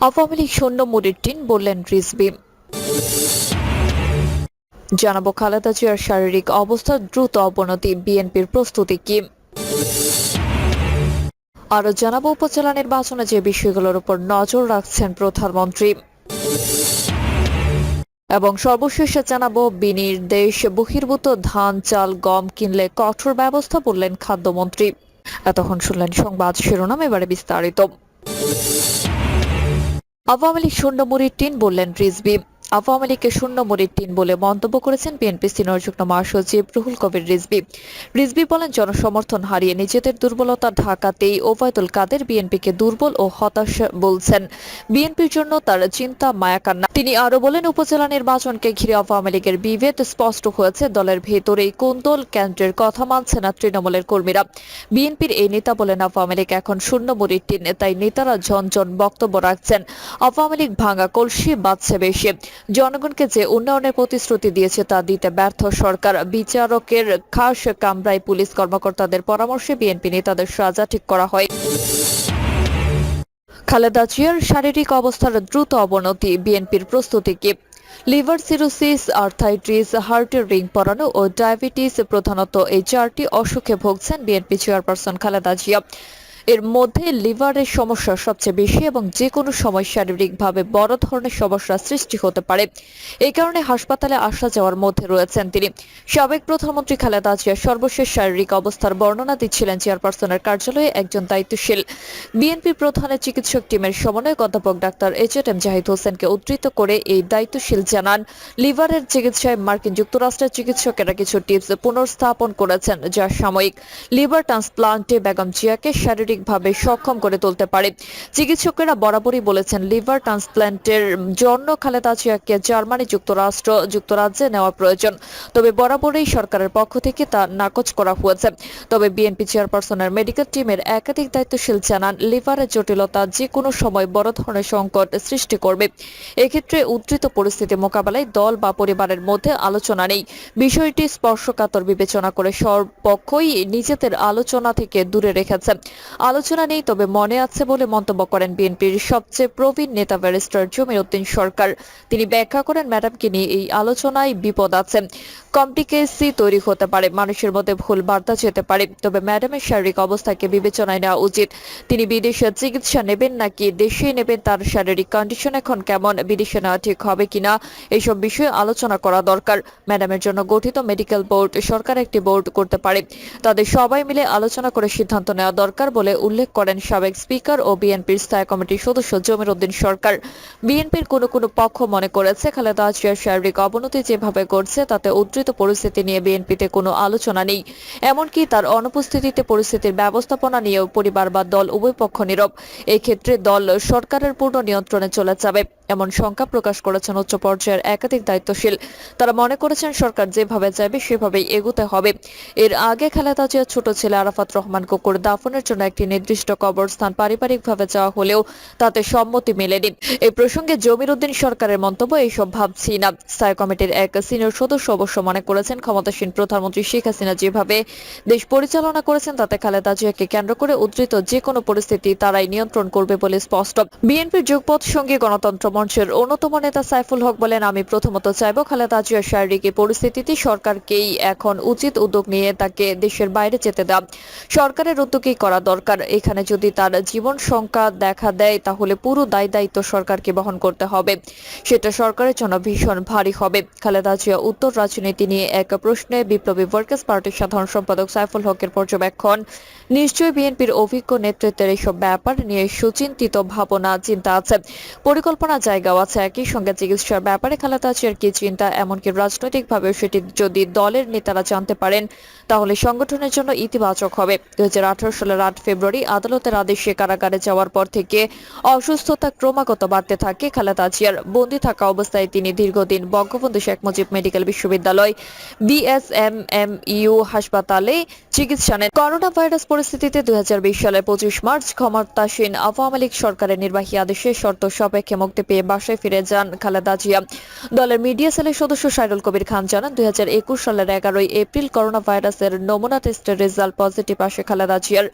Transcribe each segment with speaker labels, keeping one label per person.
Speaker 1: আওয়ামী লীগ সৈন্য মুড়ির বললেন রিজবি জানাব খালেদা জিয়ার শারীরিক অবস্থার দ্রুত অবনতি, বিএনপির প্রস্তুতি কি? আরও জানাব উপজেলা নির্বাচনে যে বিষয়গুলোর উপর নজর রাখছেন প্রধানমন্ত্রী। এবং সর্বশেষে জানাব বিনির্দেশ, বহির্ভূত ধান, চাল, গম কিনলে কঠোর ব্যবস্থা বললেন খাদ্যমন্ত্রী। এতক্ষণ শুনলেন সংবাদ শিরোনাম, এবারে বিস্তারিত। আওয়ামী লীগ শূন্য মুড়ির টিন বললেন রিজবি। আওয়ামী লীগকে শূন্যমুড়ির টিন বলে মন্তব্য করেছেন বিএনপি সিনিয়র যুগ্ম মহাসচিব রুহুল কবির রিজবি রিজবি বলেন, জনসমর্থন হারিয়ে নিজেদের দুর্বলতা ঢাকাতেই ওবায়দুল কাদের বিএনপিকে দুর্বল ও হতাশ বলছেন। বিএনপির জন্য তার চিন্তা মায়াকান্না। তিনি আরও বলেন, উপজেলা নির্বাচনকে ঘিরে আওয়ামী লীগের বিভেদ স্পষ্ট হয়েছে, দলের ভেতরেই কোন দল কেন্দ্রের কথা মানছে না তৃণমূলের কর্মীরা। বিএনপির এই নেতা বলেন, আওয়ামী লীগ এখন শূন্য মুড়ির টিন তাই নেতারা ঝনঝন বক্তব্য রাখছেন। আওয়ামী লীগ ভাঙা কলসি বাঁচছে বেশি। জনগণকে যে উন্নয়নের প্রতিশ্রুতি দিয়েছে তা দিতে ব্যর্থ সরকার, বিচারকের খাস কামরায় পুলিশ কর্মকর্তাদের পরামর্শে বিএনপি নেতাদের সাজা ঠিক করা হয়। খালেদা জিয়ার শারীরিক অবস্থার দ্রুত অবনতি বিএনপির প্রস্তুতি কি? লিভার সিরোসিস, আর্থাইটিস হার্টের রিং পরানো ও ডায়াবেটিস প্রধানত এই চারটি অসুখে ভুগছেন বিএনপি চেয়ারপারসন খালেদা জিয়া। এর মধ্যে লিভারের সমস্যা সবচেয়ে বেশি এবং যে কোনো সময় শারীরিকভাবে বড় ধরনের সমস্যা সৃষ্টি হতে পারে। এই কারণে হাসপাতালে আসা যাওয়ার মধ্যে রয়েছেন তিনি। সাবেক প্রধানমন্ত্রী খালেদা জিয়া সর্বশেষ শারীরিক অবস্থার বর্ণনা দিচ্ছিলেন চেয়ারপারসনের কার্যালয়ে একজন দায়িত্বশীল। বিএনপি প্রধানের চিকিৎসক টিমের সমন্বয়ক অধ্যাপক ডাক্তার এইচ এম জাহিদ হোসেনকে উদ্ধৃত করে এই দায়িত্বশীল জানান, লিভারের চিকিৎসায় মার্কিন যুক্তরাষ্ট্রের চিকিৎসকেরা কিছু টিপস পুনর্স্থাপন করেছেন যা সাময়িক লিভার ট্রান্সপ্লান্টে বেগম জিয়াকে শারীরিকভাবে সক্ষম করে তুলতে পারে। চিকিৎসকেরা বরাবরই বলেছেন, লিভার ট্রান্সপ্লান্টের জন্য খালেদা জিয়াকে জার্মানি যুক্তরাষ্ট্র, যুক্তরাজ্যে নেওয়া প্রয়োজন। তবে বরাবরই সরকারের পক্ষ থেকে তা নাকচ করা হয়েছে। তবে বিএনপি চেয়ারপারসনের মেডিকেল টিমের একাধিক দায়িত্বশীল জানান, লিভারের জটিলতা যে কোনো সময় বড় ধরনের সংকট সৃষ্টি করবে। এক্ষেত্রে উদ্ধৃত পরিস্থিতি মোকাবেলায় দল বা পরিবারের মধ্যে আলোচনা নেই। বিষয়টি স্পর্শকাতর বিবেচনা করে সর্বপক্ষই নিজেদের আলোচনা থেকে দূরে রেখেছে। আলোচনা নেই, তবে মনে আছে বলে মন্তব্য করেন বিএনপির সবচেয়ে প্রবীণ নেতা ব্যারিস্টার জমির উদ্দিন সরকার। তিনি ব্যাখ্যা করেন, ম্যাডামকে নিয়ে এই আলোচনায় বিপদ আছে। কমপ্লিকেসি তৈরি হতে পারে, মানুষের মধ্যে ভুল বার্তা যেতে পারে, তবে ম্যাডামের শারীরিক অবস্থাকে বিবেচনায় নেওয়া উচিত। তিনি বিদেশে চিকিৎসা নেবেন নাকি দেশে নেবেন, তার শারীরিক কন্ডিশন এখন কেমন, বিদেশে নেওয়া ঠিক হবে কিনা এইসব বিষয়ে আলোচনা করা দরকার। ম্যাডামের জন্য গঠিত মেডিকেল বোর্ড সরকার একটি বোর্ড করতে পারে। তাদের সবাই মিলে আলোচনা করে সিদ্ধান্ত নেওয়া দরকার বলে উল্লেখ করেন সাবেক স্পিকার ও বিএনপির স্থায়ী কমিটির সদস্য জমির উদ্দিন সরকার। বিএনপির কোনো কোনো পক্ষ মনে করেছে, খালেদা জিয়ার শারীরিক অবনতি যেভাবে করছে তাতে উদ্ধৃত পরিস্থিতি নিয়ে বিএনপিতে কোনো আলোচনা নেই। এমনকি তার অনুপস্থিতিতে পরিস্থিতির ব্যবস্থাপনা নিয়েও পরিবার বা দল, উভয় পক্ষ নীরব। এই ক্ষেত্রে দল সরকারের পূর্ণ নিয়ন্ত্রণে চলে যাবে, এমন শঙ্কা প্রকাশ করেছেন উচ্চ পর্যায়ের একাধিক দায়িত্বশীল। তারা মনে করেছেন সরকার যেভাবে চাইবে, সেভাবেই এগুতে হবে। এর আগে খালেদা জিয়ার ছোট ছেলে আরাফাত রহমান কুকুর দাফনের জন্য একটি নির্দিষ্ট কবরস্থান পারিবারিকভাবে চাওয়া হলেও তাতে সম্মতি মেলেনি। এই প্রসঙ্গে জমির উদ্দিন সরকারের মন্তব্য এইসব ভাবছি না। স্থায়ী কমিটির এক সিনিয়র সদস্য অবশ্য মনে করেছেন, ক্ষমতাসীন প্রধানমন্ত্রী শেখ হাসিনা যেভাবে দেশ পরিচালনা করেছেন, তাতে খালেদা জিয়াকে কেন্দ্র করে উদ্ধৃত যে কোনো পরিস্থিতি তারাই নিয়ন্ত্রণ করবে বলে স্পষ্ট। বিএনপির যুগপথ সঙ্গী গণতন্ত্র মঞ্চের অন্যতম নেতা সাইফুল হক বলেন, আমি প্রথমত চাইব খালেদা জিয়ার শারীরিক পরিস্থিতিতে সরকারকেই এখন উচিত উদ্যোগ নিয়ে তাকে দেশের বাইরে যেতে দেওয়া। সরকারের উদ্যোগই করা দরকার। এখানে যদি তার জীবন সংখ্যা দেখা দেয়, তাহলে পুরো দায় দায়িত্ব সরকারকে বহন করতে হবে। সেটা সরকারের জন্য ভীষণ ভারী হবে। খালেদা জিয়া উত্তর রাজনীতি নিয়ে এক প্রশ্নে বিপ্লবী ওয়ার্কার্স পার্টির সাধারণ সম্পাদক সাইফুল হকের পর্যবেক্ষণ। নিশ্চয়ই বিএনপির অভিজ্ঞ নেতৃত্বের এইসব ব্যাপার নিয়ে সুচিন্তিত ভাবনা, চিন্তা আছে। পরিকল্পনা জায়গাও আছে একই সঙ্গে চিকিৎসার ব্যাপারে খালেদা জিয়ার কি চিন্তা, এমনকি রাজনৈতিকভাবে সেটি যদি দলের নেতারা জানতে পারেন, তাহলে সংগঠনের জন্য ইতিবাচক হবে। দু হাজার আঠারো সালের আট ফেব্রুয়ারি আদালতের আদেশে কারাগারে যাওয়ার পর থেকে অসুস্থতা ক্রমাগত বাড়তে থাকে। খালেদা জিয়ার বন্দী থাকা অবস্থায় তিনি দীর্ঘদিন বঙ্গবন্ধু শেখ মুজিব মেডিকেল বিশ্ববিদ্যালয় বিএসএমএমইউ হাসপাতালে চিকিৎসা নেন। করোনা ভাইরাস পরিস্থিতিতে দুই সালের পঁচিশ মার্চ ক্ষমতাসীন আওয়ামী লীগ সরকারের নির্বাহী আদেশে শর্ত সাপেক্ষে মুক্তি পেয়ে পেয়ে বাসায় ফিরে যান খালেদা জিয়া। দলের মিডিয়া সেলের সদস্য সাইরুল কবির খান জানান, দুই হাজার একুশ সালের এগারোই এপ্রিল করোনা ভাইরাসের নমুনা টেস্টের রেজাল্ট পজিটিভ আসে খালেদা জিয়ার।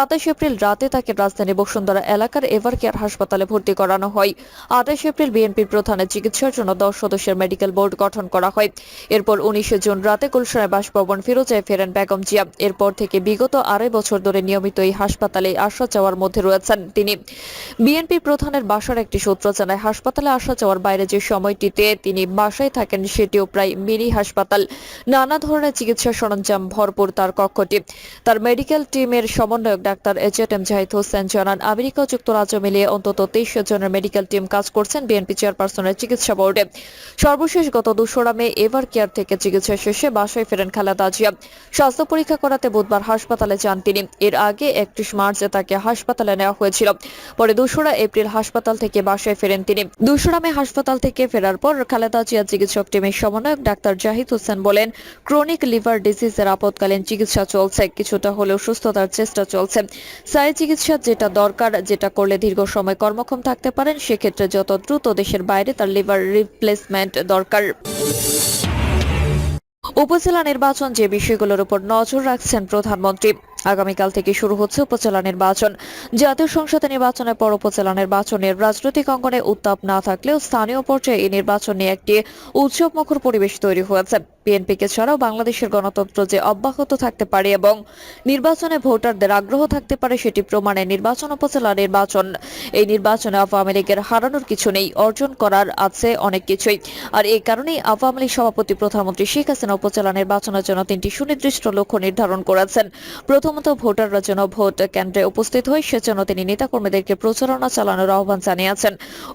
Speaker 1: সাতাশ এপ্রিল রাতে তাকে রাজধানী বসুন্ধরা এলাকার এভার কেয়ার হাসপাতালে ভর্তি করানো হয়। আঠাশ এপ্রিল বিএনপির প্রধানের চিকিৎসার জন্য দশ সদস্যের মেডিকেল বোর্ড গঠন করা হয়। এরপর উনিশে জুন রাতে গুলশানের বাসভবন ফিরোজায় ফেরেন বেগম জিয়া। এরপর থেকে বিগত আড়াই বছর ধরে নিয়মিত এই হাসপাতালে আসা যাওয়ার মধ্যে রয়েছেন তিনি। বিএনপি প্রধানের বাসার একটি সূত্র জানায়, হাসপাতালে আসা যাওয়ার বাইরে যে সময়টিতে তিনি বাসায় থাকেন সেটিও প্রায় মিনি হাসপাতাল। নানা ধরনের চিকিৎসা সরঞ্জাম ভরপুর তার কক্ষটি। তার মেডিকেল টিমের সমন্বয়ক doctor A Z M Zahid Hossain জানান, আমেরিকা যুক্তরাজ্য মিলিয়ে অন্তত তেইশ জনের মেডিকেল টিম কাজ করছেন বিএনপি চেয়ারপারসনের চিকিৎসা বোর্ডে। সর্বশেষ গত দোসরা মে এভার কেয়ার থেকে চিকিৎসা শেষে বাসায় ফেরেন খালেদা জিয়া। স্বাস্থ্য পরীক্ষা করাতে বুধবার হাসপাতালে যান তিনি। এর আগে একত্রিশ মার্চে তাকে হাসপাতালে নেওয়া হয়েছিল। পরে দুশোরা এপ্রিল হাসপাতাল থেকে বাসায় ফেরেন তিনি। দোসরা মে হাসপাতাল থেকে ফেরার পর খালেদা জিয়া চিকিৎসক টিমের সমন্বয়ক ডাক্তার জাহিদ হোসেন বলেন, ক্রনিক লিভার ডিজিজের আপতকালীন চিকিৎসা চলছে। কিছুটা হলেও সুস্থতার চেষ্টা চলছে। সাই চিকিৎসা যেটা দরকার, যেটা করলে দীর্ঘ সময় কর্মক্ষম থাকতে পারেন, সেক্ষেত্রে যত দ্রুত দেশের বাইরে তার লিভার রিপ্লেসমেন্ট দরকার। উপজেলা নির্বাচন যে বিষয়গুলোর উপর নজর রাখছেন প্রধানমন্ত্রী আগামীকাল থেকে শুরু হচ্ছে উপজেলা নির্বাচন। জাতীয় সংসদে নির্বাচনের পর উপজেলা নির্বাচনের রাজনৈতিক অঙ্গনে উত্তাপ না থাকলেও স্থানীয় পর্যায়ে এই নির্বাচন নিয়ে একটি উৎসব মুখর পরিবেশ তৈরি হয়েছে। বিএনপিকে ছাড়াও বাংলাদেশের গণতন্ত্র যে অব্যাহত থাকতে পারে এবং নির্বাচনে ভোটারদের আগ্রহ থাকতে পারে সেটি প্রমাণে নির্বাচন, উপজেলা নির্বাচন। এই নির্বাচনে আওয়ামী লীগের হারানোর কিছু নেই, অর্জন করার আছে অনেক কিছুই। আর এই কারণেই আওয়ামী লীগ সভাপতি প্রধানমন্ত্রী শেখ হাসিনা উপজেলা নির্বাচনের জন্য তিনটি সুনির্দিষ্ট লক্ষ্য নির্ধারণ করেছেন। প্রথমত ভোটাররা যেন ভোট কেন্দ্রে উপস্থিত হয়, সেজন্য তিনি নেতাকর্মীদেরকে প্রচারণা চালানোর আহ্বান জানিয়েছেন।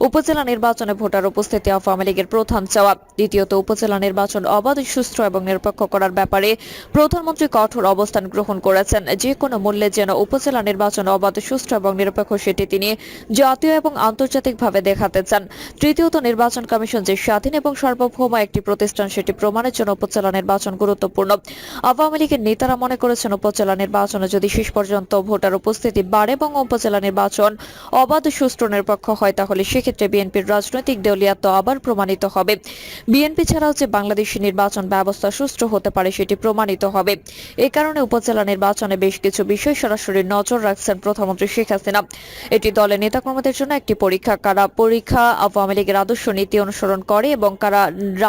Speaker 1: উপজেলা নির্বাচনে ভোটার উপস্থিতি আওয়ামী লীগের প্রধান চাওয়া দ্বিতীয়ত, উপজেলা নির্বাচন অবাধ, সুষ্ঠু এবং নিরপেক্ষ করার ব্যাপারে প্রধানমন্ত্রী কঠোর অবস্থান গ্রহণ করেছেন। যে কোনো মূল্যে যেন উপজেলা নির্বাচন অবাধ, সুষ্ঠু এবং নিরপেক্ষ, সেটি তিনি জাতীয় এবং আন্তর্জাতিকভাবে দেখাতে চান। তৃতীয়ত, নির্বাচন কমিশন যে স্বাধীন এবং সার্বভৌম একটি প্রতিষ্ঠান, সেটি প্রমাণের জন্য উপজেলা নির্বাচন গুরুত্বপূর্ণ। আওয়ামী লীগের নেতারা মনে করেছেন, উপজেলা নির্বাচনে যদি শেষ পর্যন্ত ভোটার উপস্থিতি বাড়ে এবং উপজেলা নির্বাচন অবাধ সুষ্ঠু নিরপেক্ষ হয়, তাহলে সেক্ষেত্রে বিএনপির রাজনৈতিক দেউলিয়াত্ব আবার প্রমাণিত হবে। বিএনপি ছাড়াও যে বাংলাদেশি নির্বাচন ব্যবস্থা সুষ্ঠু হতে পারে সেটি প্রমাণিত হবে। এ কারণে উপজেলা নির্বাচনে বেশ কিছু বিষয় সরাসরি নজর রাখছেন প্রধানমন্ত্রী শেখ হাসিনা। এটি দলের নেতাকর্মীদের জন্য একটি পরীক্ষা। কারা পরীক্ষা আওয়ামী লীগের আদর্শ নীতি অনুসরণ করে এবং কারা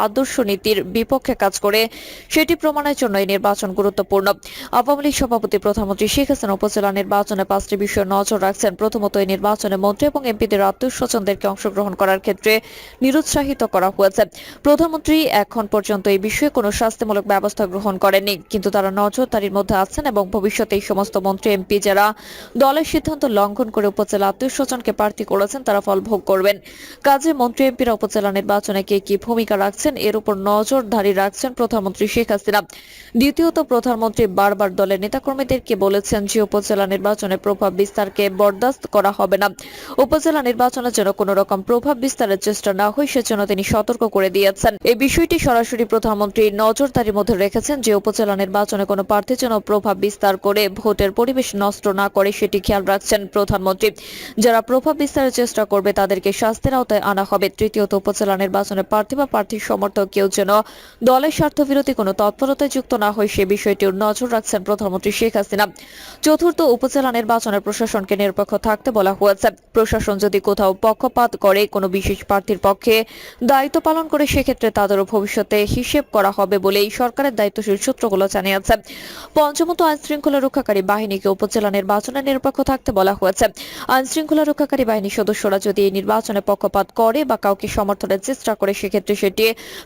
Speaker 1: আদর্শ নীতির বিপক্ষে কাজ করে, সেটি প্রমাণের জন্য এই নির্বাচন গুরুত্বপূর্ণ। আওয়ামী লীগ সভাপতি প্রধানমন্ত্রী শেখ হাসিনা উপজেলা নির্বাচনে পাঁচটি বিষয়ে নজর রাখছেন। প্রথমত, এই নির্বাচনে মন্ত্রী এবং এমপিদের আত্মীয় স্বজনদেরকে অংশগ্রহণ করার ক্ষেত্রে নিরুৎসাহিত করা হয়েছে। প্রধানমন্ত্রী এখন পর্যন্ত এই বিষয়ে কোনো শাস্তিমূলক ব্যবস্থা গ্রহণ করেননি, কিন্তু তারা নজরদারির মধ্যে আছেন এবং ভবিষ্যতে এই সমস্ত মন্ত্রী, এমপি যারা দলের সিদ্ধান্ত লঙ্ঘন করে উপজেলা আত্মীয় স্বজনকে প্রার্থী করেছেন, তারা ফল ভোগ করবেন। কাজে মন্ত্রী, এমপিরা উপজেলা নির্বাচনে কে কি ভূমিকা রাখছেন, এর উপর নজরদারি রাখছেন প্রধানমন্ত্রী শেখ হাসিনা। দ্বিতীয়ত, প্রধানমন্ত্রী বারবার দলের নেতাকর্মীদেরকে বলেছেন যে উপজেলা নির্বাচনে প্রভাব বিস্তারকে বরদাস্ত করা হবে না। উপজেলা নির্বাচনের জন্য কোনো রকম প্রভাব বিস্তারের চেষ্টা না হয়, সেজন্য তিনি সতর্ক করে দিয়েছেন। এই বিষয়টি সরাসরি প্রধানমন্ত্রী নজরদারির মধ্যে রেখেছেন যে উপজেলা নির্বাচনে কোনো প্রার্থীর জন্য প্রভাব বিস্তার করে ভোটের পরিবেশ নষ্ট না করে, সেটি খেয়াল রাখছেন প্রধানমন্ত্রী। যারা প্রভাব বিস্তারের চেষ্টা করবে, তাদেরকে শাস্তির আওতায় আনা হবে। তৃতীয়ত, উপজেলা নির্বাচনে প্রার্থী বা প্রার্থীর সমর্থক কেউ যেন দলের স্বার্থবিরোধী কোনো তৎপরতায় যুক্ত না হয়, সে বিষয়টির নজর রাখছেন প্রধানমন্ত্রী শেখ চতুর্থ উপজেলা নির্বাচনের প্রশাসনকে নিরপেক্ষ থাকতে বলা হয়েছে। প্রশাসন যদি কোথাও পক্ষপাত করে কোনো বিশেষ প্রার্থীর পক্ষে দায়িত্ব পালন করে, সেক্ষেত্রে তাদেরও ভবিষ্যতে হিসেব করা হবে বলেই সরকারের দায়িত্বশীল সূত্রগুলো জানিয়েছে। পঞ্চমত আইন শৃঙ্খলা রক্ষাকারী বাহিনীকে উপজেলা নির্বাচনে নিরপেক্ষ থাকতে বলা হয়েছে। আইন শৃঙ্খলা রক্ষাকারী বাহিনীর সদস্যরা যদি এই নির্বাচনে পক্ষপাত করে বা কাউকে সমর্থনের চেষ্টা করে, সেক্ষেত্রে সেটি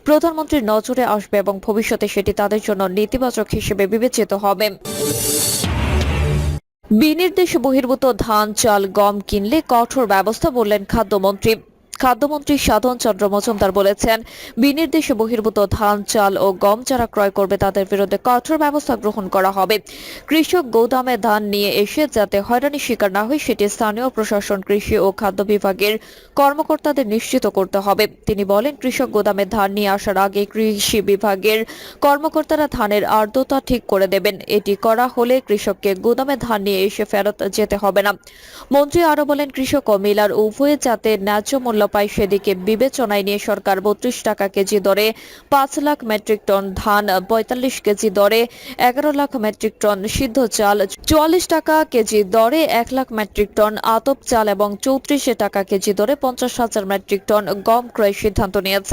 Speaker 1: প্রধানমন্ত্রীর নজরে আসবে এবং ভবিষ্যতে সেটি তাদের জন্য নেতিবাচক হিসেবে বিবেচিত হবে। বিনির্দেশ বহির্ভূত ধান চাল গম কিনলে কঠোর ব্যবস্থা বললেন খাদ্যমন্ত্রী। খাদ্যমন্ত্রী সাধন চন্দ্র মজুমদার বলেছেন, বিনির্দেশে বহির্ভূত ধান, চাল ও গম যারা ক্রয় করবে তাদের বিরুদ্ধে কঠোর ব্যবস্থা গ্রহণ করা হবে। কৃষক গোদামে ধান নিয়ে এসে যাতে হয়রানির শিকার না হয়, সেটি স্থানীয় প্রশাসন, কৃষি ও খাদ্য বিভাগের কর্মকর্তাদের নিশ্চিত করতে হবে। তিনি বলেন, কৃষক গোদামে ধান নিয়ে আসার আগে কৃষি বিভাগের কর্মকর্তারা ধানের আর্দ্রতা ঠিক করে দেবেন। এটি করা হলে কৃষককে গোদামে ধান নিয়ে এসে ফেরত যেতে হবে না। মন্ত্রী আরও বলেন, কৃষক ও মিলার উভয়ে যাতে ন্যায্য মূল্য পায় সেদিকে বিবেচনায় নিয়ে সরকার বত্রিশ টাকা কেজি দরে পাঁচ লাখ মেট্রিক টন ধান, পঁয়তাল্লিশ কেজি দরে এগারো লাখ মেট্রিক টন সিদ্ধ চাল, চুয়াল্লিশ টাকা কেজি দরে এক লাখ মেট্রিক টন আতপ চাল এবং চৌত্রিশে টাকা কেজি দরে পঞ্চাশ হাজার মেট্রিক টন গম ক্রয়ের সিদ্ধান্ত নিয়েছে।